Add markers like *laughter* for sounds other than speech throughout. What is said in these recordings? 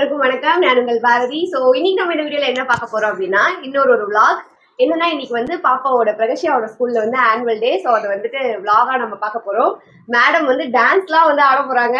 அனைவருக்கும் வணக்கம். நான் உங்கள் பாரதி ஸோ இன்னைக்கு நம்ம இந்த வீடியோல என்ன பார்க்க போறோம் அப்படின்னா இன்னொரு ஒரு vlog. என்னன்னா இன்னைக்கு வந்து பாப்பாவோட பிரகசியாவோட ஸ்கூல்ல வந்து ஆனுவல் டே ஸோ அதை வந்துட்டு vlog-ஆ நம்ம பார்க்க போறோம். மேடம் வந்து டான்ஸ்லாம் வந்து ஆட போறாங்க.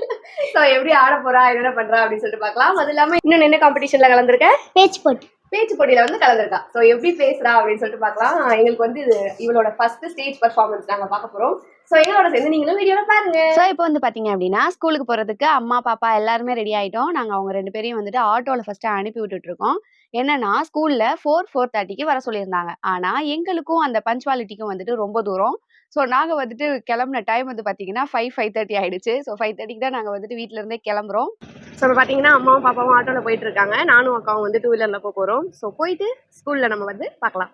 *laughs* ஸோ எப்படி ஆட போறா என்னென்ன பண்றா அப்படின்னு சொல்லிட்டு பார்க்கலாம். அது இல்லாம இன்னும் என்ன காம்படிஷன்ல கலந்துருக்க? பேச்சு போட்டு. பேச்சு போட்டியில வந்து கலந்துருக்கா. ஸோ எப்படி பேசுறா அப்படின்னு சொல்லிட்டு பார்க்கலாம். எங்களுக்கு வந்து இது இவளோட ஃபர்ஸ்ட் ஸ்டேஜ் பர்ஃபார்மன்ஸ் நாங்க பார்க்க போறோம். ஸோ எங்களோட சேர்ந்து நீங்களும் வீடியோல பாருங்க. ஸோ இப்போ வந்து பார்த்தீங்க அப்படின்னா ஸ்கூலுக்கு போகிறதுக்கு அம்மா பாப்பா எல்லாருமே ரெடி ஆகிட்டோம் நாங்கள் அவங்க ரெண்டு பேரையும் வந்துட்டு ஆட்டோவில் ஃபஸ்ட்டு அனுப்பி விட்டுட்டு இருக்கோம் என்னன்னா ஸ்கூலில் ஃபோர் ஃபோர் தேர்ட்டிக்கு வர சொல்லியிருந்தாங்க. ஆனால் எங்களுக்கும் அந்த பஞ்சுவாலிட்டிக்கும் வந்துட்டு ரொம்ப தூரம். ஸோ நாங்கள் வந்துட்டு கிளம்புன டைம் வந்து பார்த்தீங்கன்னா ஃபைவ் ஃபைவ் தேர்ட்டி ஆயிடுச்சு. ஸோ ஃபைவ் தேர்ட்டிக்கு தான் நாங்கள் வந்துட்டு வீட்ல இருந்தே கிளம்புறோம். ஸோ இப்போ பார்த்தீங்கன்னா அம்மாவும் பாப்பாவும் ஆட்டோவில் போயிட்டு இருக்காங்க. நானும் அக்காவும் வந்து டூ வீலரில் போக போகிறோம் ஸோ போயிட்டு ஸ்கூலில் நம்ம வந்து பார்க்கலாம்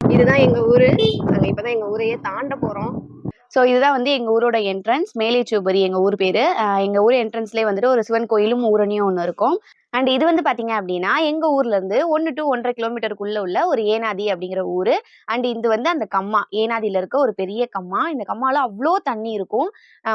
இதுதான் எங்கள் ஊர். நாங்கள் இப்போ தான் எங்கள் ஊரையே தாண்ட போகிறோம் ஸோ இதுதான் வந்து எங்கள் ஊரோட என்ட்ரன்ஸ் மேலேச்சூபரி எங்கள் ஊர் பேர். எங்கள் ஊர் என்ட்ரன்ஸ்லேயே வந்துட்டு ஒரு சிவன் கோயிலும் ஊரணியும் ஒன்று இருக்கும். அண்ட் இது வந்து பார்த்தீங்க அப்படின்னா எங்கள் ஊர்லேருந்து ஒன்று டு ஒன்றரை கிலோமீட்டருக்குள்ளே உள்ள ஒரு ஏனாதி அப்படிங்கிற ஊர். அண்ட் இது வந்து அந்த கம்மா ஏனாதியில் இருக்க ஒரு பெரிய கம்மா. இந்த கம்மாவில் அவ்வளோ தண்ணி இருக்கும்.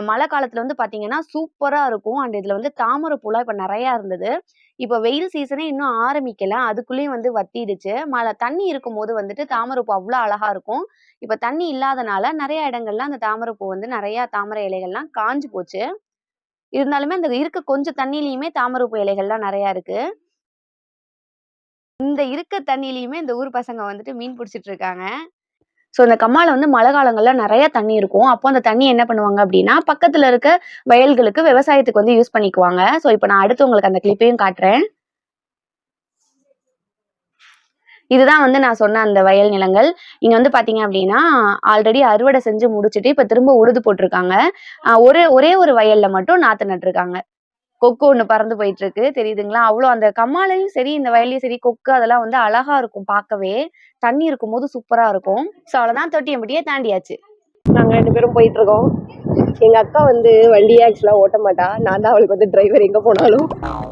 மழை காலத்தில் வந்து பார்த்தீங்கன்னா சூப்பராக இருக்கும். அண்ட் இதில் வந்து தாமரை பூலாம் இப்போ நிறையா இருந்தது. இப்போ வெயில் சீசனே இன்னும் ஆரம்பிக்கல. அதுக்குள்ளேயும் வந்து வத்திடுச்சு. மழை தண்ணி இருக்கும்போது வந்துட்டு தாமரைப்பூ அவ்வளோ அழகாக இருக்கும். இப்போ தண்ணி இல்லாதனால நிறைய இடங்கள்ல அந்த தாமரைப்பூ வந்து நிறையா தாமரை இலைகள்லாம் காஞ்சு போச்சு. இருந்தாலுமே அந்த இருக்க கொஞ்சம் தண்ணியிலையுமே தாமரைப்பூ இலைகள்லாம் நிறையா இருக்கு. இந்த இருக்க தண்ணியிலையுமே இந்த ஊர் பசங்க வந்துட்டு மீன் பிடிச்சிட்டு இருக்காங்க. ஸோ இந்த கம்மாவில் வந்து மழை காலங்களில் நிறைய தண்ணி இருக்கும். அப்போ அந்த தண்ணி என்ன பண்ணுவாங்க அப்படின்னா பக்கத்தில் இருக்க வயல்களுக்கு விவசாயத்துக்கு வந்து யூஸ் பண்ணிக்குவாங்க. ஸோ இப்போ நான் அடுத்து உங்களுக்கு அந்த கிளிப்பையும் காட்டுறேன். இதுதான் வந்து நான் சொன்ன அந்த வயல் நிலங்கள். இங்க வந்து பாத்தீங்க அப்படின்னா ஆல்ரெடி அறுவடை செஞ்சு முடிச்சுட்டு இப்ப திரும்ப உழுது போட்டிருக்காங்க. ஒரே ஒரே ஒரு வயல்ல மட்டும் நாத்து நட்டுருக்காங்க. கொக்கு ஒண்ணு பறந்து போயிட்டு இருக்கு தெரியுதுங்களா? அவ்வளோ அந்த கம்மாலையும் சரி இந்த வயலையும் சரி கொக்கு அதெல்லாம் வந்து அழகா இருக்கும் பார்க்கவே. தண்ணி இருக்கும் போது சூப்பரா இருக்கும். ஸோ அவ்வளவுதான். தொட்டியம்பட்டியே தாண்டியாச்சு. நாங்கள் ரெண்டு பேரும் போயிட்டு இருக்கோம் எங்கள் அக்கா வந்து வண்டியை ஆக்சுவலாக ஓட்ட மாட்டா. நான் தான் அவளுக்கு வந்து டிரைவர் எங்கே போனாலும்.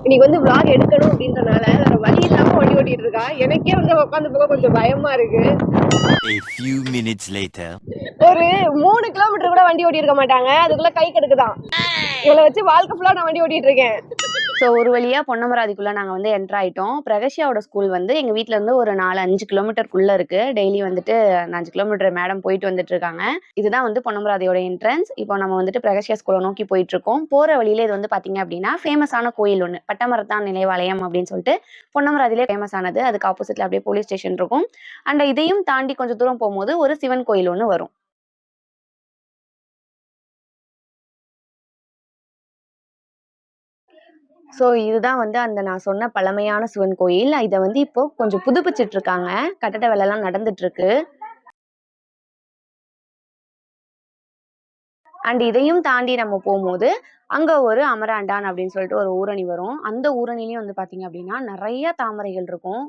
இன்னைக்கு வந்து vlog எடுக்கணும் அப்படின்றனால வேற வழி இல்லாமல் வண்டி ஓட்டிட்டு இருக்கா. எனக்கே வந்து உட்காந்து போக கொஞ்சம் பயமா இருக்கு. A few minutes later. ஒரு மூணு கிலோமீட்டர் கூட வண்டி ஓட்டி இருக்க மாட்டாங்க. அதுக்குள்ள கை கெடுக்குதான். இவளை வச்சு வாழ்க்கை ஃபுல்லா நான் வண்டி ஓட்டிட்டு இருக்கேன். ஸோ ஒரு வழியா பொன்னமராதிக்குள்ள நாங்கள் வந்து என்டர் ஆயிட்டோம். பிரகஷியாவோட ஸ்கூல் வந்து எங்க வீட்ல இருந்து ஒரு நாலு அஞ்சு கிலோமீட்டருக்குள்ளே இருக்கு. டெய்லி வந்துட்டு அந்த அஞ்சு கிலோமீட்டர் மேடம் போயிட்டு வந்துட்டு இருக்காங்க. இதுதான் வந்து பொன்னமராதியோட என்ட்ரன்ஸ் இப்போ நம்ம வந்துட்டு பிரகஷியா ஸ்கூலை நோக்கி போயிட்டு இருக்கோம். போற வழியில இது வந்து பாத்தீங்க அப்படின்னா ஃபேமஸான கோயில் ஒன்று பட்டமரத்தான் நினைவாலயம் அப்படின்னு சொல்லிட்டு பொன்னமராதிலே ஃபேமஸ் ஆனது. அதுக்கு ஆப்போசிட்ல அப்படியே போலீஸ் ஸ்டேஷன் இருக்கும். அண்ட் இதையும் தாண்டி கொஞ்சம் தூரம் போகும்போது ஒரு சிவன் கோயில் ஒன்று வரும். ஸோ இதுதான் வந்து அந்த நான் சொன்ன பழமையான சிவன் கோயில். இதை வந்து இப்போ கொஞ்சம் புதுப்பிச்சிட்டு இருக்காங்க கட்டட வேலைலாம் நடந்துட்டு இருக்கு அண்ட் இதையும் தாண்டி நம்ம போகும்போது அங்கே ஒரு அமராண்டான் அப்படின்னு சொல்லிட்டு ஒரு ஊரணி வரும். அந்த ஊரணிலையும் வந்து பார்த்தீங்க அப்படின்னா நிறைய தாமரைகள் இருக்கும்.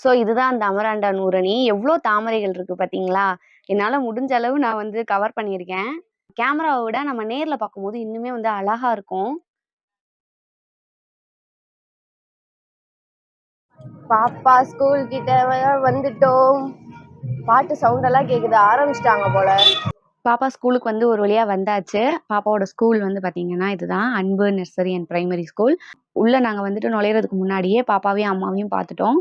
ஸோ இதுதான் அந்த அமராண்டான் ஊரணி. எவ்வளோ தாமரைகள் இருக்கு பார்த்தீங்களா என்னால் முடிஞ்ச அளவு நான் வந்து கவர் பண்ணியிருக்கேன். கேமராவை விட நம்ம நேரில் பார்க்கும்போது இன்னுமே வந்து அழகாக இருக்கும். பாப்பா ஸ்கூல் கிட்ட வந்துட்டோம். பாட்டு சவுண்ட் எல்லாம் கேக்குது ஆரம்பிச்சிட்டாங்க போல. பாப்பா ஸ்கூலுக்கு வந்து ஒரு வழியா வந்தாச்சு. பாப்பாவோட ஸ்கூல் வந்து பாத்தீங்கன்னா இதுதான் அன்பு நர்சரி அண்ட் பிரைமரி ஸ்கூல் உள்ள நாங்க வந்துட்டு நுழையிறதுக்கு முன்னாடியே பாப்பாவையும் அம்மாவையும் பார்த்துட்டோம்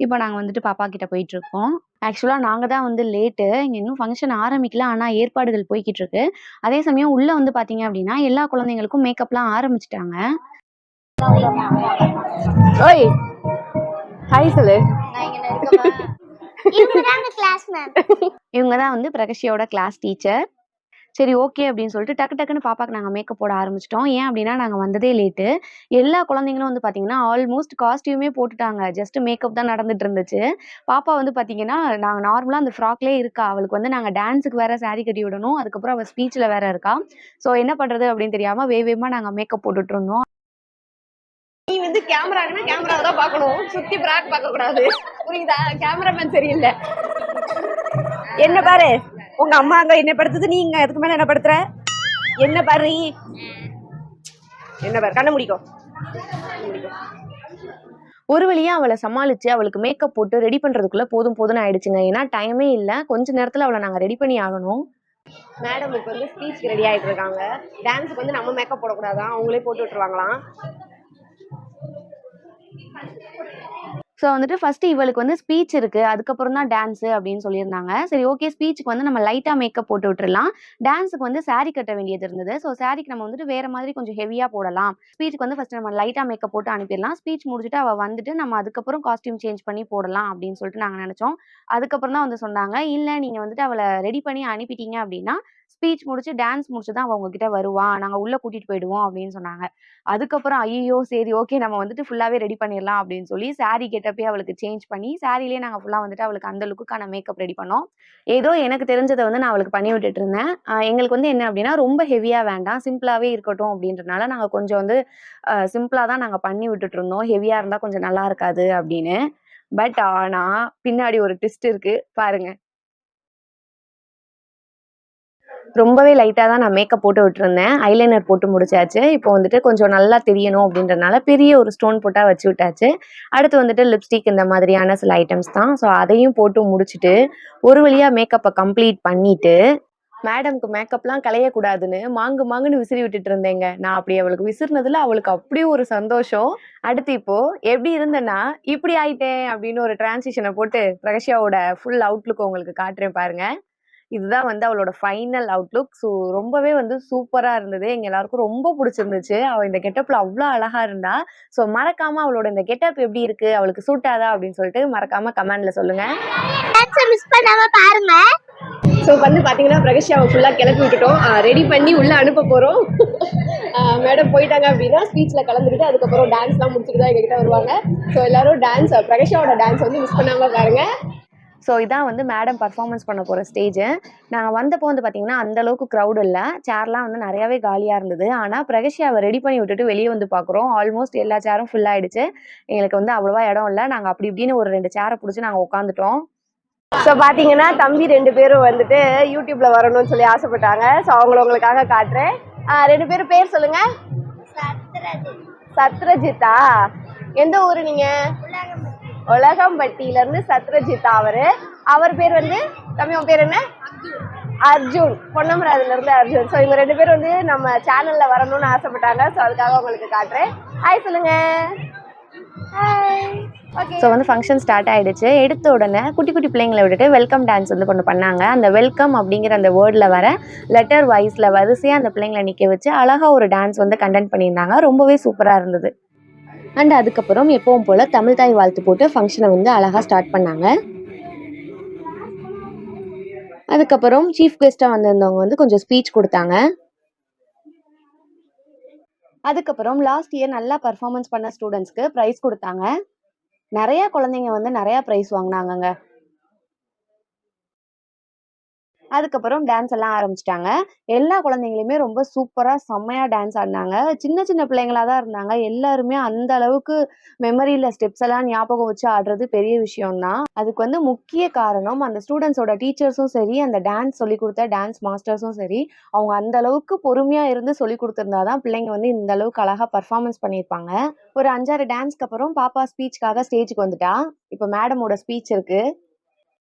இப்போ நாங்க வந்துட்டு பாப்பா கிட்ட போயிட்டு இருக்கோம் ஆக்சுவலா நாங்க தான் வந்து லேட்டு இங்க இன்னும் ஃபங்க்ஷன் ஆரம்பிக்கல ஆனா ஏற்பாடுகள் போய்கிட்டு இருக்கு. அதே சமயம் உள்ள வந்து பாத்தீங்க அப்படின்னா எல்லா குழந்தைங்களுக்கும் மேக்கப்லாம் ஆரம்பிச்சிட்டாங்க. ஓய்! ஹாய் சொல்லு. இவங்க தான் அந்த கிளாஸ் மேம் இவங்க தான் வந்து பிரகஷியோட கிளாஸ் டீச்சர் சரி ஓகே அப்படின்னு சொல்லிட்டு டக்கு டக்குன்னு பாப்பாக்கு நாங்கள் மேக்கப் போட ஆரம்பிச்சிட்டோம். ஏன் அப்படின்னா நாங்கள் வந்ததே லேட்டு எல்லா குழந்தைங்களும் வந்து பார்த்தீங்கன்னா ஆல்மோஸ்ட் காஸ்டியூமே போட்டுட்டாங்க. ஜஸ்ட் மேக்கப் தான் நடந்துட்டு இருந்துச்சு. பாப்பா வந்து பார்த்தீங்கன்னா நாங்கள் நார்மலாக அந்த ஃப்ராக்லேயே இருக்கா. அவளுக்கு வந்து நாங்கள் டான்ஸுக்கு வேற saree கட்டி விடணும். அதுக்கப்புறம் அவள் ஸ்பீச்சில் வேற இருக்கா. ஸோ என்ன பண்ணுறது அப்படின்னு தெரியாமல் வேகமாக நாங்கள் மேக்கப் போட்டுட்டு இருந்தோம். கேமரானா கேமராவை தான் பார்க்கணும். சுத்தி பிராக் பார்க்க கூடாது புரியுதா? கேமராமேன் சரியில்லை. என்ன பாரு? உங்க அம்மா அங்க என்ன படுத்துது நீ இங்க அதுக்கு மேல என்ன படுத்துற? என்ன பாரு? என்ன பாரு? கண்ண முடிக்கும் ஒரு வழியா அவளை சமாளிச்சு அவளுக்கு மேக்கப் போட்டு ரெடி பண்றதுக்குள்ள போதும் போதும்னு ஆயிடுச்சுங்க. ஏன்னா டைமே இல்லை. கொஞ்ச நேரத்துல அவளை நாங்கள் ரெடி பண்ணி ஆகணும். மேடமுக்கு வந்து ஸ்பீச் ரெடி ஆயிட்டு இருக்காங்க. டான்ஸுக்கு வந்து நம்ம மேக்கப் போடக்கூடாதான் அவங்களே போட்டு விட்டுருவாங்களாம். ஸோ வந்துட்டு ஃபர்ஸ்ட் இவளுக்கு வந்து ஸ்பீச் இருக்கு. அதுக்கப்புறம் தான் டான்ஸ் அப்படின்னு சொல்லியிருந்தாங்க. சரி ஓகே ஸ்பீச்சுக்கு வந்து நம்ம லைட்டா மேக்கப் போட்டு விட்டுறலாம். டான்ஸுக்கு வந்து saree கட்ட வேண்டியது இருந்தது. ஸோ சாரிக்கு நம்ம வந்துட்டு வேற மாதிரி கொஞ்சம் ஹெவியா போடலாம். ஸ்பீச்சுக்கு வந்து ஃபர்ஸ்ட் நம்ம லைட்டா மேக்கப் போட்டு அனுப்பிடலாம். ஸ்பீச் முடிச்சுட்டு அவள் வந்துட்டு நம்ம அதுக்கப்புறம் காஸ்டியூம் சேஞ்ச் பண்ணி போடலாம் அப்படின்னு சொல்லிட்டு நாங்கள் நினைச்சோம். அதுக்கப்புறம் தான் வந்து சொன்னாங்க. இல்லை நீங்க வந்துட்டு அவளை ரெடி பண்ணி அனுப்பிட்டீங்க அப்படின்னா ஸ்பீச் முடிச்சு டான்ஸ் முடிச்சு தான் அவ உங்ககிட்ட வருவா. நாங்க உள்ள கூட்டிட்டு போயிடுவோம் அப்படின்னு சொன்னாங்க. அதுக்கப்புறம் ஐயோ சரி ஓகே நம்ம வந்துட்டு ஃபுல்லாவே ரெடி பண்ணிடலாம் அப்படின்னு சொல்லி saree கெட்டப்பே அவளுக்கு சேஞ்ச் பண்ணி சாரிலேயே நாங்க ஃபுல்லா வந்துட்டு அவளுக்கு அந்த லுக்குக்கான மேக்கப் ரெடி பண்ணோம். ஏதோ எனக்கு தெரிஞ்சதை வந்து நான் அவளுக்கு பண்ணி விட்டுட்டு இருந்தேன். எங்களுக்கு வந்து என்ன அப்படின்னா ரொம்ப ஹெவியா வேண்டாம். சிம்பிளாவே இருக்கட்டும் அப்படின்றனால நாங்க கொஞ்சம் வந்து சிம்பிளா தான் நாங்க பண்ணி விட்டுட்டு இருந்தோம். ஹெவியா இருந்தா கொஞ்சம் நல்லா இருக்காது அப்படின்னு. பட் ஆனா பின்னாடி ஒரு ட்விஸ்ட் இருக்கு. பாருங்க. ரொம்பவே லைட்டாக தான் நான் மேக்கப் போட்டு விட்டுருந்தேன். ஐலைனர் போட்டு முடிச்சாச்சு. இப்போ வந்துட்டு கொஞ்சம் நல்லா தெரியணும் அப்படின்றனால பெரிய ஒரு ஸ்டோன் போட்டால் வச்சு விட்டாச்சு. அடுத்து வந்துட்டு லிப்ஸ்டிக் இந்த மாதிரியான சில ஐட்டம்ஸ் தான். ஸோ அதையும் போட்டு முடிச்சுட்டு ஒரு வழியாக மேக்கப்பை கம்ப்ளீட் பண்ணிவிட்டு மேடம்க்கு மேக்கப்லாம் களையக்கூடாதுன்னு மாங்கு மாங்குன்னு விசிறி விட்டுட்டு இருந்தேங்க. நான் அப்படி அவளுக்கு விசிறினதுல அவளுக்கு அப்படியே ஒரு சந்தோஷம். அடுத்து இப்போ எப்படி இருந்தேன்னா இப்படி ஆயிட்டேன் அப்படின்னு ஒரு டிரான்சிஷனை போட்டு ரகசியாவோட ஃபுல் அவுட்லுக் உங்களுக்கு காட்டுறேன் பாருங்க. இதுதான் வந்து அவளோட ஃபைனல் அவுட்லுக் ஸோ ரொம்பவே வந்து சூப்பரா இருந்தது. எங்க எல்லாருக்கும் ரொம்ப பிடிச்சிருந்துச்சு. அவ இந்த கெட்டப்ல அவ்வளோ அழகா இருந்தா. ஸோ மறக்காம அவளோட இந்த கெட்டப் எப்படி இருக்கு? அவளுக்கு சூட் ஆதா? அப்படின்னு சொல்லிட்டு மறக்காம கமெண்ட்ல சொல்லுங்க. மிஸ் பண்ணாம பாருங்க. ஸோ வந்து பார்த்தீங்கன்னா பிரகஷ்யாவை ஃபுல்லாக கிளப்பி விட்டுட்டோம். ரெடி பண்ணி உள்ளே அனுப்ப போகிறோம் மேடம் போயிட்டாங்க அப்படின்னா ஸ்பீச்சில் கலந்துக்கிட்டு அதுக்கப்புறம் டான்ஸ்லாம் முடிச்சுட்டு தான் எங்ககிட்ட வருவாங்க. ஸோ எல்லாரும் டான்ஸ் பிரகஷ்யாவோட டான்ஸ் வந்து மிஸ் பண்ணாமல் பாருங்க. ஸோ இதான் வந்து மேடம் பர்ஃபார்மன்ஸ் பண்ண போகிற ஸ்டேஜ் நாங்கள் வந்தப்போ வந்து பார்த்தீங்கன்னா அந்த அளவுக்கு க்ரௌட் இல்லை. சேர்லாம் வந்து நிறையாவே காலியாக இருந்தது. ஆனால் பிரகஷ்யாவை ரெடி பண்ணி விட்டுட்டு வெளியே வந்து பார்க்குறோம் ஆல்மோஸ்ட் எல்லா சேரும் ஃபுல் ஆயிடுச்சு. எங்களுக்கு வந்து அவ்வளோவா இடம் இல்லை. நாங்கள் அப்படி இப்படின்னு ஒரு ரெண்டு சேரை பிடிச்சி நாங்கள் உட்காந்துட்டோம் ஸோ பார்த்தீங்கன்னா தம்பி ரெண்டு பேரும் வந்துட்டு யூடியூப்ல வரணும்னு சொல்லி ஆசைப்பட்டாங்க. ஸோ அவங்கள உங்களுக்காக காட்டுறேன். ரெண்டு பேரும் பேர் சொல்லுங்க. சத்ரஜித்தா? எந்த ஊரு நீங்க? உலகம்பட்டியிலேருந்து சத்ரஜித் அவர். அவரு அவர் பேர் வந்து தம்பி பேர் என்ன? அர்ஜுன். பொன்னமராதுல இருந்து அர்ஜுன். ஸோ இவங்க ரெண்டு பேர் வந்து நம்ம சேனல்ல வரணும்னு ஆசைப்பட்டாங்க. ஸோ அதுக்காக உங்களுக்கு காட்டுறேன். ஹாய் சொல்லுங்க. ஸோ வந்து ஃபங்க்ஷன் ஸ்டார்ட் ஆகிடுச்சு எடுத்த உடனே குட்டி குட்டி பிள்ளைங்களை விட்டுட்டு வெல்கம் டான்ஸ் வந்து கொண்டு பண்ணாங்க. அந்த வெல்கம் அப்படிங்கிற அந்த வேர்டில் வர லெட்டர் வைஸில் வரிசையாக அந்த பிள்ளைங்களை நிற்க வச்சு அழகாக ஒரு டான்ஸ் வந்து கண்டென்ட் பண்ணியிருந்தாங்க. ரொம்பவே சூப்பராக இருந்தது. அண்ட் அதுக்கப்புறம் எப்பவும் போல் தமிழ் தாய் வாழ்த்து போட்டு ஃபங்க்ஷனை வந்து அழகாக ஸ்டார்ட் பண்ணாங்க. அதுக்கப்புறம் சீஃப் கெஸ்ட்டாக வந்திருந்தவங்க வந்து கொஞ்சம் ஸ்பீச் கொடுத்தாங்க. அதுக்கப்புறம் லாஸ்ட் இயர் நல்லா பர்ஃபார்மன்ஸ் பண்ண ஸ்டூடெண்ட்ஸ்க்கு ப்ரைஸ் கொடுத்தாங்க. நிறையா குழந்தைங்க வந்து நிறையா ப்ரைஸ் வாங்கினாங்கங்க. அதுக்கப்புறம் டான்ஸ் எல்லாம் ஆரம்பிச்சிட்டாங்க. எல்லா குழந்தைங்களுமே ரொம்ப சூப்பராக செம்மையாக டான்ஸ் ஆடினாங்க. சின்ன சின்ன பிள்ளைங்களா தான் இருந்தாங்க. எல்லாருமே அந்த அளவுக்கு மெமரியில் ஸ்டெப்ஸ் எல்லாம் ஞாபகம் வச்சு ஆடுறது பெரிய விஷயம்தான். அதுக்கு வந்து முக்கிய காரணம் அந்த ஸ்டூடெண்ட்ஸோட டீச்சர்ஸும் சரி அந்த டான்ஸ் சொல்லி கொடுத்த டான்ஸ் மாஸ்டர்ஸும் சரி அவங்க அந்த அளவுக்கு பொறுமையாக இருந்து சொல்லி கொடுத்திருந்தாதான் பிள்ளைங்க வந்து இந்த அளவுக்கு அழகாக பர்ஃபார்மன்ஸ் பண்ணியிருப்பாங்க. ஒரு அஞ்சாறு டான்ஸ்க்கு அப்புறம் பாப்பா ஸ்பீச்சுக்காக ஸ்டேஜுக்கு வந்துட்டா. இப்போ மேடமோட ஸ்பீச் இருக்குது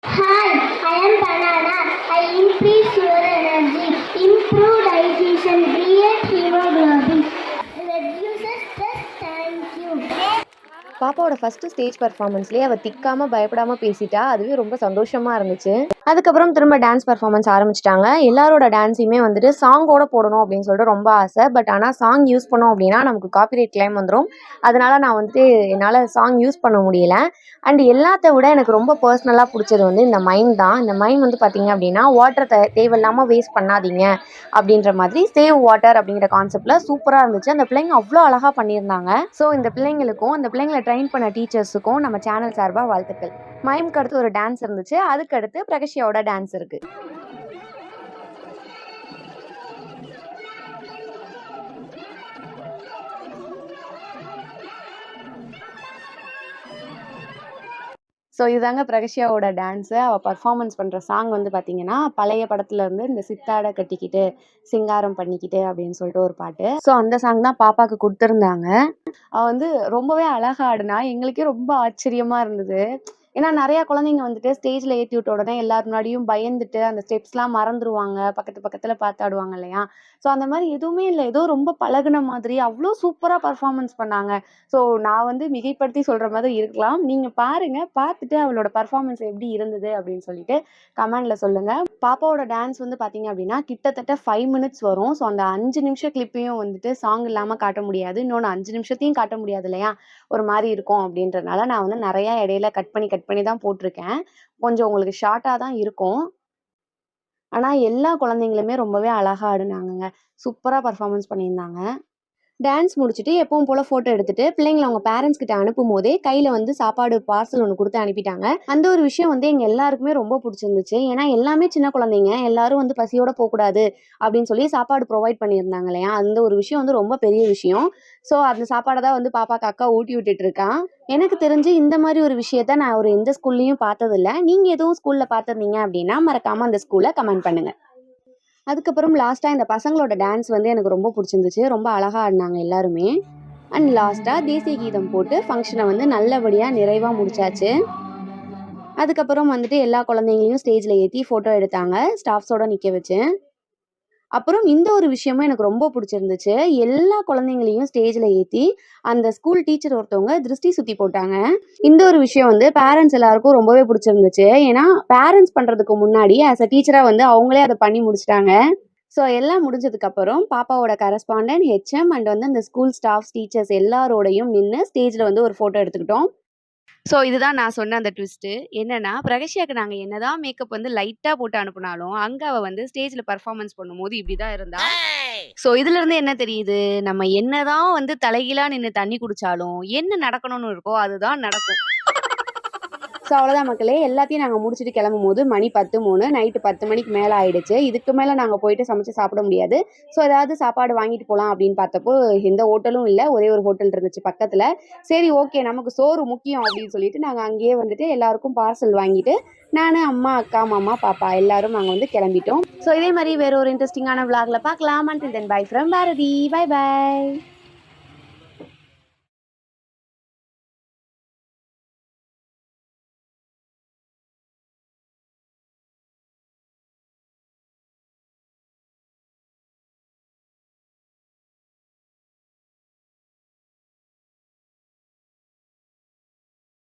Hi, I am banana. I increase your energy, improve digestion, create hemoglobin, reduces stress. Thank you. பாப்பாவோட ஃபஸ்ட்டு ஸ்டேஜ் பர்ஃபார்மன்ஸ்லேயே அவள் திக்காமல் பயப்படாமல் பேசிட்டா அதுவே ரொம்ப சந்தோஷமாக இருந்துச்சு அதுக்கப்புறம் திரும்ப டான்ஸ் பர்ஃபார்மன்ஸ் ஆரம்பிச்சிட்டாங்க. எல்லாரோட டான்ஸையுமே வந்துட்டு சாங்கோட போடணும் அப்படின்னு சொல்லிட்டு ரொம்ப ஆசை. பட் ஆனால் சாங் யூஸ் பண்ணோம் அப்படின்னா நமக்கு காப்பிரைட் கிளைம் வந்துடும் அதனால நான் வந்துட்டு என்னால் சாங் யூஸ் பண்ண முடியல. அண்ட் எல்லாத்த விட எனக்கு ரொம்ப பர்சனலாக பிடிச்சது வந்து இந்த மைம் தான். இந்த மைம் வந்து பார்த்தீங்க அப்படின்னா வாட்டர் தே தேவையில்லாமல் வேஸ்ட் பண்ணாதீங்க அப்படின்ற மாதிரி சேவ் வாட்டர் அப்படிங்கிற கான்செப்டில் சூப்பராக இருந்துச்சு. அந்த பிள்ளைங்க அவ்வளோ அழகாக பண்ணியிருந்தாங்க. ஸோ இந்த பிள்ளைங்களுக்கும் அந்த பிள்ளைங்களை ட்ரெயின் பண்ண டீச்சர்ஸுக்கும் நம்ம சேனல் சார்பாக வாழ்த்துக்கள். மைம்க்கு அடுத்து ஒரு டான்ஸ் இருந்துச்சு. அதுக்கடுத்து பிரகஷ் பிரகஷியாவோட டான்ஸ் இருக்கு. ஸோ இதுதாங்க பிரகஷியாவோட டான்ஸு அவள் பர்ஃபார்மன்ஸ் பண்ணுற சாங் வந்து பார்த்தீங்கன்னா பழைய படத்துல இருந்து இந்த சித்தாடை கட்டிக்கிட்டு சிங்காரம் பண்ணிக்கிட்டு அப்படின்னு சொல்லிட்டு ஒரு பாட்டு. ஸோ அந்த சாங் தான் பாப்பாக்கு கொடுத்துருந்தாங்க. அவள் வந்து ரொம்பவே அழகா ஆடுனா எங்களுக்கே ரொம்ப ஆச்சரியமாக இருந்தது. ஏன்னா நிறையா குழந்தைங்க வந்துட்டு ஸ்டேஜில் ஏற்றி விட்ட உடனே எல்லார் முன்னாடியும் பயந்துட்டு அந்த ஸ்டெப்ஸ்லாம் மறந்துடுவாங்க பக்கத்து பக்கத்தில் பார்த்தாடுவாங்க இல்லையா? ஸோ அந்த மாதிரி எதுவுமே இல்லை. ஏதோ ரொம்ப பழகுன மாதிரி அவ்வளோ சூப்பராக பர்ஃபார்மன்ஸ் பண்ணாங்க. ஸோ நான் வந்து மிகைப்படுத்தி சொல்கிற மாதிரி இருக்கலாம். நீங்கள் பாருங்கள் பார்த்துட்டு அவளோட பர்ஃபார்மன்ஸ் எப்படி இருந்தது அப்படின்னு சொல்லிட்டு கமெண்டில் சொல்லுங்கள் பாப்பாவோட டான்ஸ் வந்து பார்த்தீங்க அப்படின்னா கிட்டத்தட்ட ஃபைவ் மினிட்ஸ் வரும். ஸோ அந்த அஞ்சு நிமிஷம் கிளிப்பையும் வந்துட்டு சாங் இல்லாமல் காட்ட முடியாது. இன்னொன்று அஞ்சு நிமிஷத்தையும் காட்ட முடியாது இல்லையா? ஒரு மாதிரி இருக்கும் அப்படின்றனால நான் வந்து நிறையா இடையில கட் பண்ணி கட் பண்ணி தான் போட்டிருக்கேன். கொஞ்சம் உங்களுக்கு ஷார்ட்டாக தான் இருக்கும். ஆனால் எல்லா குழந்தைங்களுமே ரொம்பவே அழகா ஆடினாங்கங்க. சூப்பராக பர்ஃபார்மன்ஸ் பண்ணியிருந்தாங்க. டான்ஸ் முடிச்சுட்டு எப்பவும் போல் ஃபோட்டோ எடுத்துட்டு பிள்ளைங்களை அவங்க பேரண்ட்ஸ் கிட்ட அனுப்பும் போதே கையில் வந்து சாப்பாடு பார்சல் ஒன்று கொடுத்து அனுப்பிட்டாங்க. அந்த ஒரு விஷயம் வந்து எங்கள் எல்லாருக்குமே ரொம்ப பிடிச்சிருந்துச்சு. ஏன்னா எல்லாமே சின்ன குழந்தைங்க. எல்லாரும் வந்து பசியோட போகக்கூடாது அப்படின்னு சொல்லி சாப்பாடு ப்ரொவைட் பண்ணியிருந்தாங்க இல்லையா? அந்த ஒரு விஷயம் வந்து ரொம்ப பெரிய விஷயம். ஸோ அந்த சாப்பாடை தான் வந்து பாப்பாக்கு அக்கா ஊட்டி விட்டுட்டு இருக்கான் எனக்கு தெரிஞ்சு இந்த மாதிரி ஒரு விஷயத்த நான் ஒரு எந்த ஸ்கூல்லையும் பார்த்ததில்ல. நீங்கள் எதுவும் ஸ்கூலில் பார்த்துருந்தீங்க அப்படின்னா மறக்காமல் அந்த ஸ்கூலை கமெண்ட் பண்ணுங்கள் அதுக்கப்புறம் லாஸ்ட்டாக இந்த பசங்களோட டான்ஸ் வந்து எனக்கு ரொம்ப பிடிச்சிருந்துச்சு. ரொம்ப அழகாக ஆடினாங்க எல்லாருமே. அண்ட் லாஸ்ட்டாக தேசிய கீதம் போட்டு ஃபங்க்ஷனை வந்து நல்லபடியாக நிறைவாக முடிச்சாச்சு. அதுக்கப்புறம் வந்துட்டு எல்லா குழந்தைங்களையும் ஸ்டேஜில் ஏற்றி ஃபோட்டோ எடுத்தாங்க. ஸ்டாஃப்ஸோட நிற்க வச்சு. அப்புறம் இந்த ஒரு விஷயமும் எனக்கு ரொம்ப பிடிச்சிருந்துச்சு. எல்லா குழந்தைங்களையும் ஸ்டேஜில் ஏற்றி அந்த ஸ்கூல் டீச்சர் ஒருத்தவங்க திருஷ்டி சுற்றி போட்டாங்க. இந்த ஒரு விஷயம் வந்து பேரண்ட்ஸ் எல்லாருக்கும் ரொம்பவே பிடிச்சிருந்துச்சு. ஏன்னா பேரண்ட்ஸ் பண்ணுறதுக்கு முன்னாடி ஆஸ் அ டீச்சராக வந்து அவங்களே அதை பண்ணி முடிச்சிட்டாங்க. ஸோ எல்லாம் முடிஞ்சதுக்கப்புறம் பாப்பாவோட கரஸ்பாண்டன்ட் ஹெச்எம் அண்ட் வந்து அந்த ஸ்கூல் ஸ்டாஃப்ஸ் டீச்சர்ஸ் எல்லாரோடையும் நின்று ஸ்டேஜில் வந்து ஒரு ஃபோட்டோ எடுத்துக்கிட்டோம். ஸோ இதுதான் நான் சொன்ன அந்த ட்விஸ்ட்டு என்னன்னா பிரகஷியாக்கு நாங்கள் என்னதான் மேக்கப் வந்து லைட்டாக போட்டு அனுப்புனாலும் அங்கே அவள் வந்து ஸ்டேஜில் பர்ஃபார்மன்ஸ் பண்ணும்போது இப்படி தான் இருந்தா ஸோ இதுல இருந்து என்ன தெரியுது? நம்ம என்னதான் வந்து தலைகீழா நின்று தண்ணி குடிச்சாலும் என்ன நடக்கணும்னு இருக்கோ அதுதான் நடக்கும். ஸோ அவ்வளோதான் மக்களே. எல்லாத்தையும் நாங்கள் முடிச்சுட்டு கிளம்பும் போது மணி பத்து மூணு நைட்டு பத்து மணிக்கு மேலே ஆயிடுச்சு. இதுக்கு மேலே நாங்கள் போயிட்டு சமைச்சு சாப்பிட முடியாது. ஸோ ஏதாவது சாப்பாடு வாங்கிட்டு போகலாம் அப்படின்னு பார்த்தப்போ எந்த ஹோட்டலும் இல்லை. ஒரே ஒரு ஹோட்டல் இருந்துச்சு பக்கத்தில். சரி ஓகே. நமக்கு சோறு முக்கியம் அப்படின்னு சொல்லிட்டு நாங்கள் அங்கேயே வந்துட்டு எல்லாருக்கும் பார்சல் வாங்கிட்டு நான் அம்மா அக்கா மாமா பாப்பா எல்லாரும் நாங்கள் வந்து கிளம்பிட்டோம். ஸோ இதே மாதிரி வேற ஒரு இன்ட்ரெஸ்டிங்கான விளாகில் பார்க்கலாம் and then bye from Bharathi. Bye bye